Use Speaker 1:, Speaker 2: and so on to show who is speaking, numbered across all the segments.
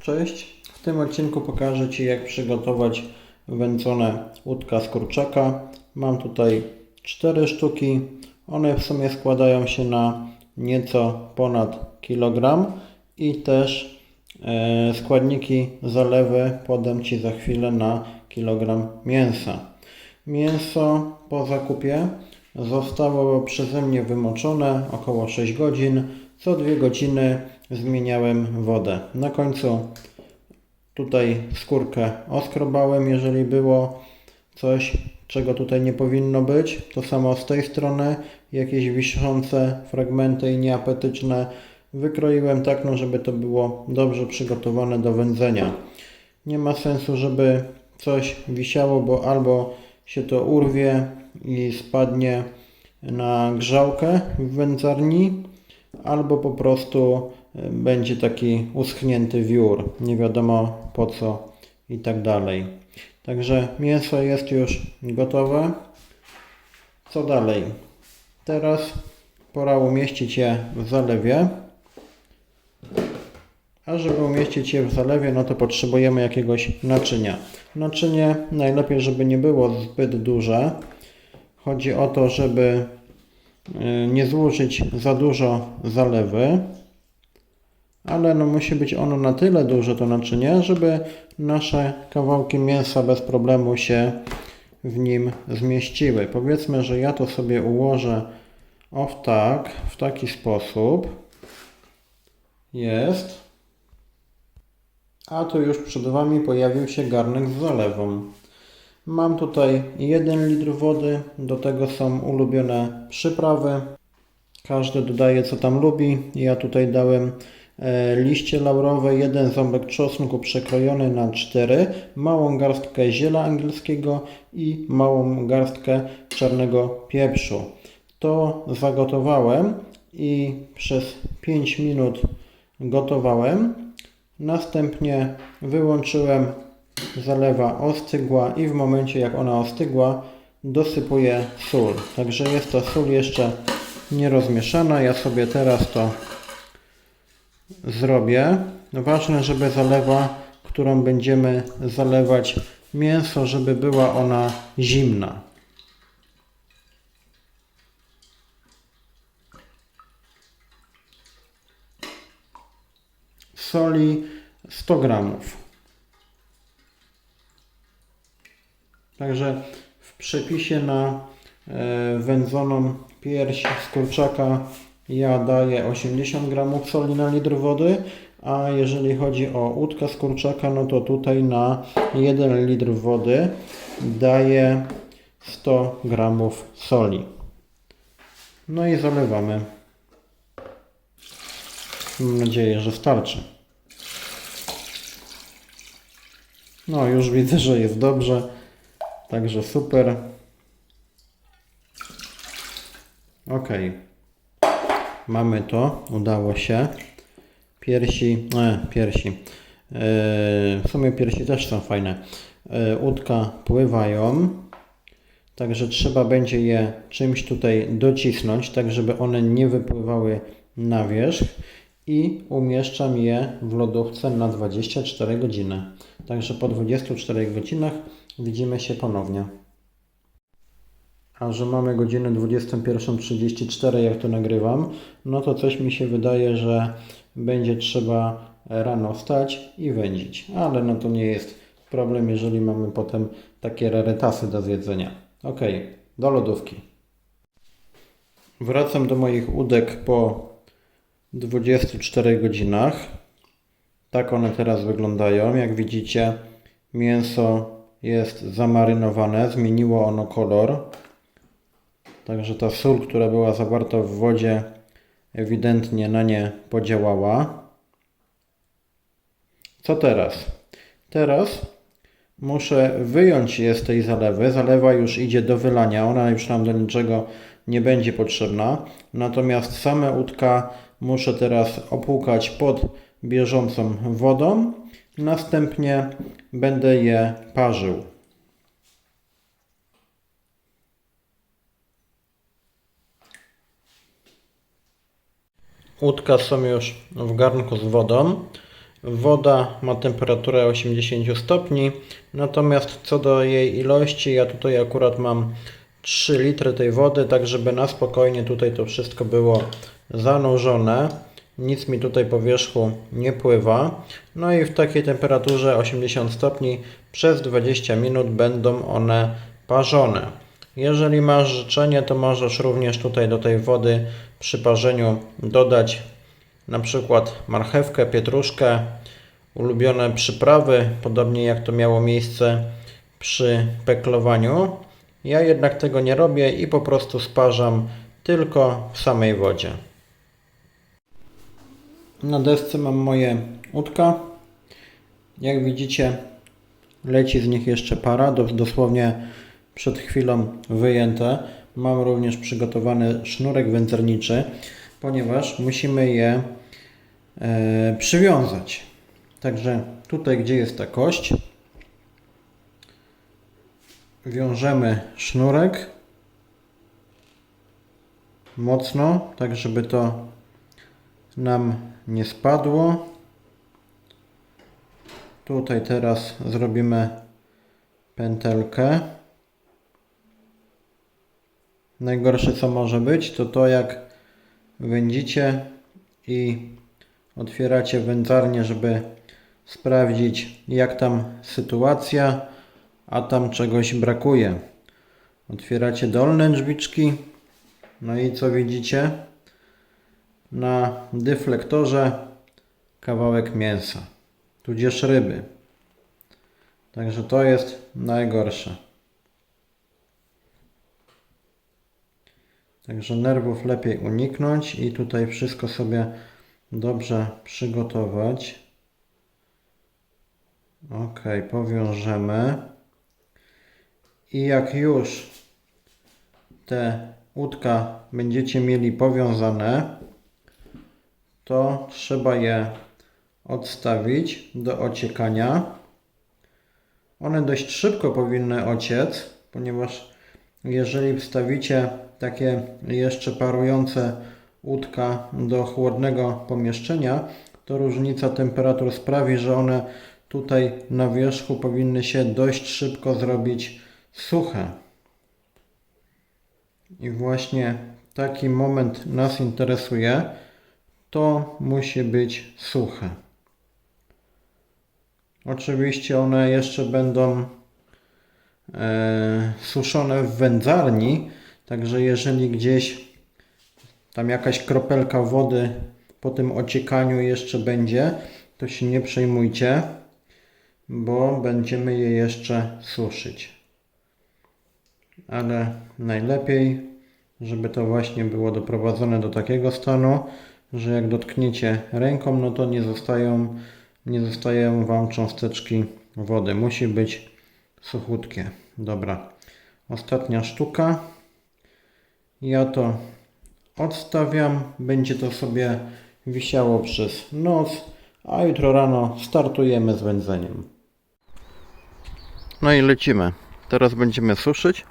Speaker 1: Cześć! W tym odcinku pokażę Ci jak przygotować wędzone łódka z kurczaka. Mam tutaj cztery sztuki. One w sumie składają się na nieco ponad kilogram i też e, składniki zalewy podam Ci za chwilę na kilogram mięsa. Mięso po zakupie zostało przeze mnie wymoczone około 6 godzin. Co 2 godziny zmieniałem wodę. Na końcu tutaj skórkę oskrobałem, jeżeli było coś, czego tutaj nie powinno być. To samo z tej strony, jakieś wiszące fragmenty i nieapetyczne wykroiłem tak, no żeby to było dobrze przygotowane do wędzenia. Nie ma sensu, żeby coś wisiało, bo albo się to urwie i spadnie na grzałkę w wędzarni, albo po prostu y, będzie taki uschnięty wiór, nie wiadomo po co i tak dalej. Także mięso jest już gotowe. Co dalej? Teraz pora umieścić je w zalewie. A żeby umieścić je w zalewie, no to potrzebujemy jakiegoś naczynia. Naczynie najlepiej, żeby nie było zbyt duże. Chodzi o to, żeby nie złożyć za dużo zalewy, ale no musi być ono na tyle duże to naczynie, żeby nasze kawałki mięsa bez problemu się w nim zmieściły. Powiedzmy, że ja to sobie ułożę o tak, w taki sposób. Jest. A tu już przed Wami pojawił się garnek z zalewą. Mam tutaj 1 litr wody, do tego są ulubione przyprawy. Każdy dodaje co tam lubi. Ja tutaj dałem e, liście laurowe, jeden ząbek czosnku przekrojony na 4, małą garstkę ziela angielskiego i małą garstkę czarnego pieprzu. To zagotowałem i przez 5 minut gotowałem. Następnie wyłączyłem, zalewa ostygła i w momencie jak ona ostygła dosypuję sól. Także jest to sól jeszcze nierozmieszana. Ja sobie teraz to zrobię. Ważne, żeby zalewa, którą będziemy zalewać mięso, żeby była ona zimna. Soli 100 gramów. Także w przepisie na e, wędzoną pierś z kurczaka ja daję 80 gramów soli na litr wody, a jeżeli chodzi o łódkę z kurczaka, no to tutaj na 1 litr wody daję 100 gramów soli. No i zalewamy. Mam nadzieję, że starczy. No, już widzę, że jest dobrze. Także super. Ok. Mamy to. Udało się. Piersi. E, piersi. E, w sumie piersi też są fajne. E, łódka pływają. Także trzeba będzie je czymś tutaj docisnąć, tak żeby one nie wypływały na wierzch i umieszczam je w lodówce na 24 godziny. Także po 24 godzinach widzimy się ponownie. A że mamy godzinę 21.34 jak to nagrywam, no to coś mi się wydaje, że będzie trzeba rano wstać i wędzić. Ale no to nie jest problem, jeżeli mamy potem takie rarytasy do zjedzenia. Ok, do lodówki. Wracam do moich udek po 24 godzinach. Tak one teraz wyglądają. Jak widzicie, mięso jest zamarynowane, zmieniło ono kolor. Także ta sól, która była zawarta w wodzie, ewidentnie na nie podziałała. Co teraz? Teraz muszę wyjąć je z tej zalewy. Zalewa już idzie do wylania, ona już nam do niczego nie będzie potrzebna. Natomiast same łódka muszę teraz opłukać pod bieżącą wodą. Następnie będę je parzył. Łódka są już w garnku z wodą. Woda ma temperaturę 80 stopni, natomiast co do jej ilości, ja tutaj akurat mam 3 litry tej wody, tak żeby na spokojnie tutaj to wszystko było zanurzone. Nic mi tutaj po wierzchu nie pływa. No i w takiej temperaturze 80 stopni przez 20 minut będą one parzone. Jeżeli masz życzenie, to możesz również tutaj do tej wody przy parzeniu dodać na przykład marchewkę, pietruszkę, ulubione przyprawy, podobnie jak to miało miejsce przy peklowaniu. Ja jednak tego nie robię i po prostu sparzam tylko w samej wodzie. Na desce mam moje łódka. Jak widzicie, leci z nich jeszcze para, dos- dosłownie przed chwilą wyjęte. Mam również przygotowany sznurek wędzarniczy, ponieważ musimy je e, przywiązać. Także tutaj, gdzie jest ta kość, wiążemy sznurek mocno, tak żeby to nam nie spadło. Tutaj teraz zrobimy pętelkę. Najgorsze co może być to to jak wędzicie i otwieracie wędzarnię, żeby sprawdzić jak tam sytuacja, a tam czegoś brakuje. Otwieracie dolne drzwiczki, no i co widzicie? Na dyflektorze kawałek mięsa, tudzież ryby. Także to jest najgorsze. Także nerwów lepiej uniknąć i tutaj wszystko sobie dobrze przygotować. Ok, powiążemy. I jak już te łódka będziecie mieli powiązane, to trzeba je odstawić do ociekania. One dość szybko powinny ociec, ponieważ jeżeli wstawicie takie jeszcze parujące łódka do chłodnego pomieszczenia, to różnica temperatur sprawi, że one tutaj na wierzchu powinny się dość szybko zrobić suche. I właśnie taki moment nas interesuje. To musi być suche. Oczywiście one jeszcze będą e, suszone w wędzarni, także jeżeli gdzieś tam jakaś kropelka wody po tym ociekaniu jeszcze będzie, to się nie przejmujcie, bo będziemy je jeszcze suszyć. Ale najlepiej, żeby to właśnie było doprowadzone do takiego stanu, że jak dotkniecie ręką, no to nie zostają, nie zostają Wam cząsteczki wody. Musi być suchutkie. Dobra. Ostatnia sztuka. Ja to odstawiam. Będzie to sobie wisiało przez noc, a jutro rano startujemy z wędzeniem. No i lecimy. Teraz będziemy suszyć.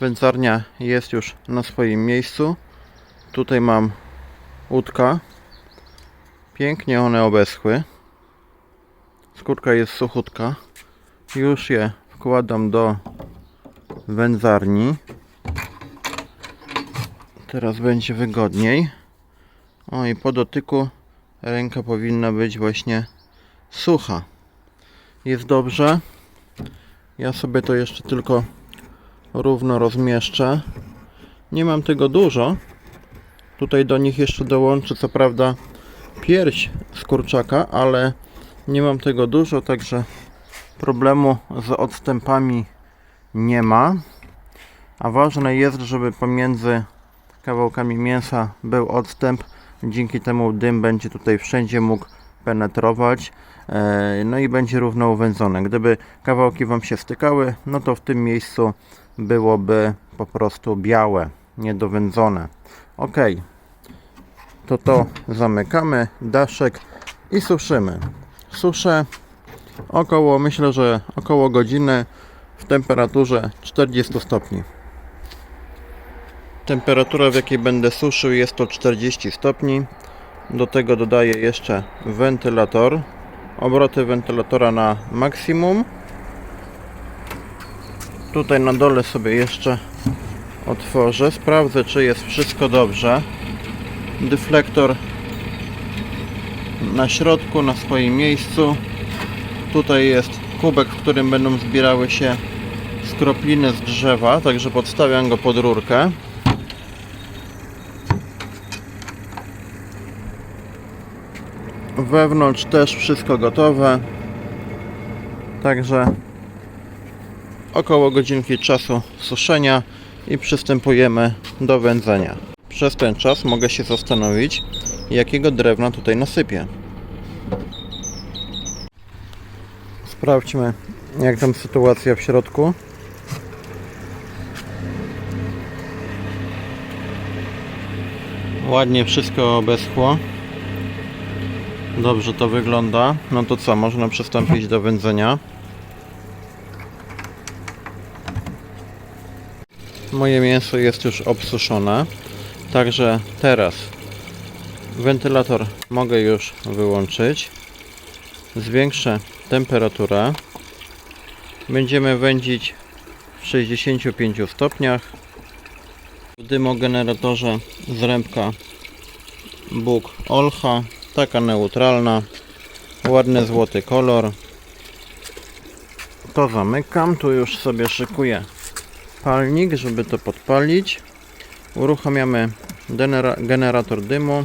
Speaker 1: Wędzarnia jest już na swoim miejscu. Tutaj mam łódka. Pięknie one obeschły. Skórka jest suchutka. Już je wkładam do wędzarni. Teraz będzie wygodniej. O i po dotyku ręka powinna być właśnie sucha. Jest dobrze. Ja sobie to jeszcze tylko równo rozmieszczę. Nie mam tego dużo. Tutaj do nich jeszcze dołączę co prawda pierś z kurczaka, ale nie mam tego dużo, także problemu z odstępami nie ma. A ważne jest, żeby pomiędzy kawałkami mięsa był odstęp. Dzięki temu dym będzie tutaj wszędzie mógł penetrować. e, No i będzie równo uwędzone. Gdyby kawałki Wam się stykały, no to w tym miejscu byłoby po prostu białe, niedowędzone. Ok, to to zamykamy, daszek i suszymy. Suszę około, myślę, że około godziny w temperaturze 40 stopni. Temperatura w jakiej będę suszył jest to 40 stopni. Do tego dodaję jeszcze wentylator. obroty wentylatora na maksimum. Tutaj na dole sobie jeszcze otworzę. Sprawdzę, czy jest wszystko dobrze. Deflektor na środku, na swoim miejscu. Tutaj jest kubek, w którym będą zbierały się skropliny z drzewa, także podstawiam go pod rurkę. Wewnątrz też wszystko gotowe. Także około godzinki czasu suszenia i przystępujemy do wędzenia. Przez ten czas mogę się zastanowić, jakiego drewna tutaj nasypię. Sprawdźmy, jak tam sytuacja w środku. Ładnie wszystko obeschło. Dobrze to wygląda. No to co, można przystąpić do wędzenia. Moje mięso jest już obsuszone. Także teraz wentylator mogę już wyłączyć. Zwiększę temperaturę. Będziemy wędzić w 65 stopniach. W dymogeneratorze zrębka Bóg Olcha, taka neutralna, ładny złoty kolor. To zamykam, tu już sobie szykuję palnik, żeby to podpalić. Uruchamiamy genera- generator dymu,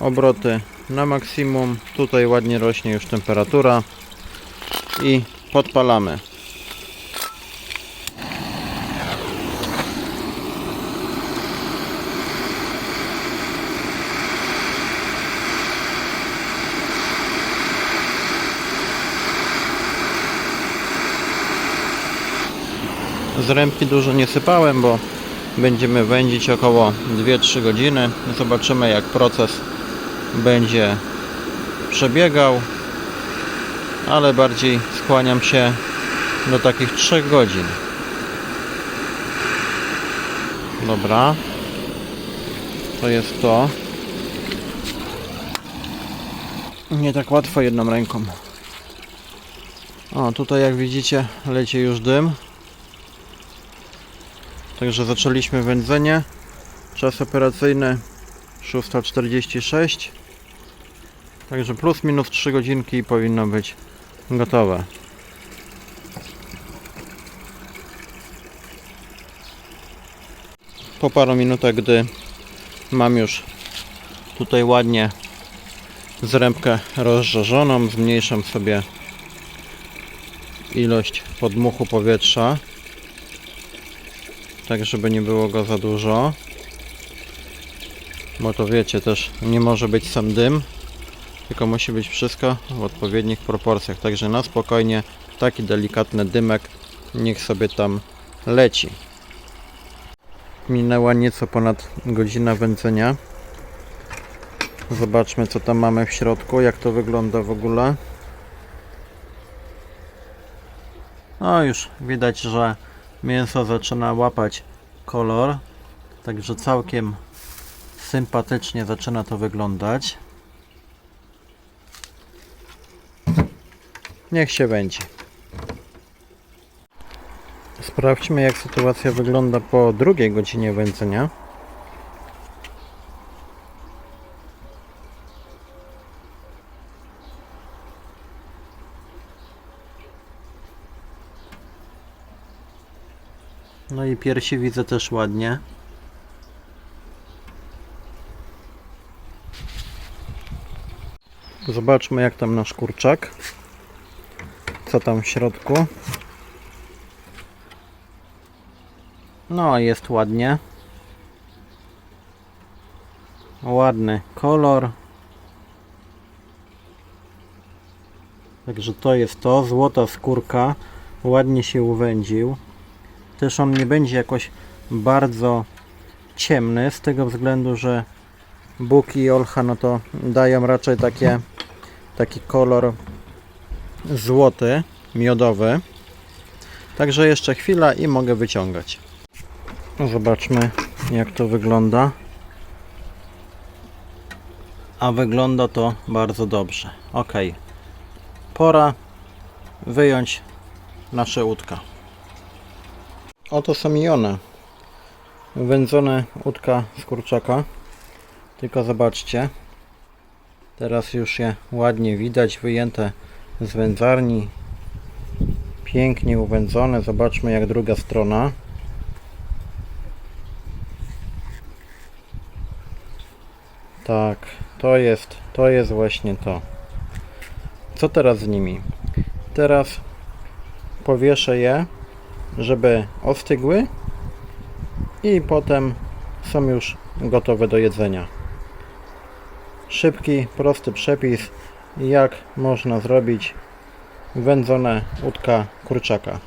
Speaker 1: obroty na maksimum, tutaj ładnie rośnie już temperatura i podpalamy. Z rębki dużo nie sypałem, bo będziemy wędzić około 2-3 godziny. Zobaczymy jak proces będzie przebiegał, ale bardziej skłaniam się do takich 3 godzin. Dobra. To jest to. Nie tak łatwo jedną ręką. O, tutaj jak widzicie leci już dym. Także zaczęliśmy wędzenie. Czas operacyjny 6.46. Także plus minus 3 godzinki i powinno być gotowe. Po paru minutach, gdy mam już tutaj ładnie zrębkę rozżarzoną, zmniejszam sobie ilość podmuchu powietrza tak żeby nie było go za dużo. Bo to wiecie też nie może być sam dym tylko musi być wszystko w odpowiednich proporcjach. Także na spokojnie taki delikatny dymek niech sobie tam leci. Minęła nieco ponad godzina wędzenia. Zobaczmy co tam mamy w środku jak to wygląda w ogóle. No już widać, że mięso zaczyna łapać kolor także całkiem sympatycznie zaczyna to wyglądać. Niech się będzie. Sprawdźmy jak sytuacja wygląda po drugiej godzinie wędzenia No i piersi widzę też ładnie. Zobaczmy jak tam nasz kurczak. Co tam w środku. No jest ładnie. Ładny kolor. Także to jest to. Złota skórka. Ładnie się uwędził też on nie będzie jakoś bardzo ciemny z tego względu, że Bóg i Olcha no to dają raczej takie taki kolor złoty, miodowy. Także jeszcze chwila i mogę wyciągać. Zobaczmy jak to wygląda. A wygląda to bardzo dobrze. Ok Pora wyjąć nasze łódka. Oto są i one. Wędzone łódka z kurczaka. Tylko zobaczcie. Teraz już je ładnie widać, wyjęte z wędzarni. Pięknie uwędzone. Zobaczmy jak druga strona. Tak, to jest, to jest właśnie to. Co teraz z nimi? Teraz powieszę je, żeby ostygły i potem są już gotowe do jedzenia. Szybki, prosty przepis, jak można zrobić wędzone łódka kurczaka.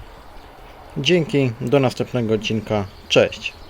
Speaker 1: Dzięki, do następnego odcinka. Cześć!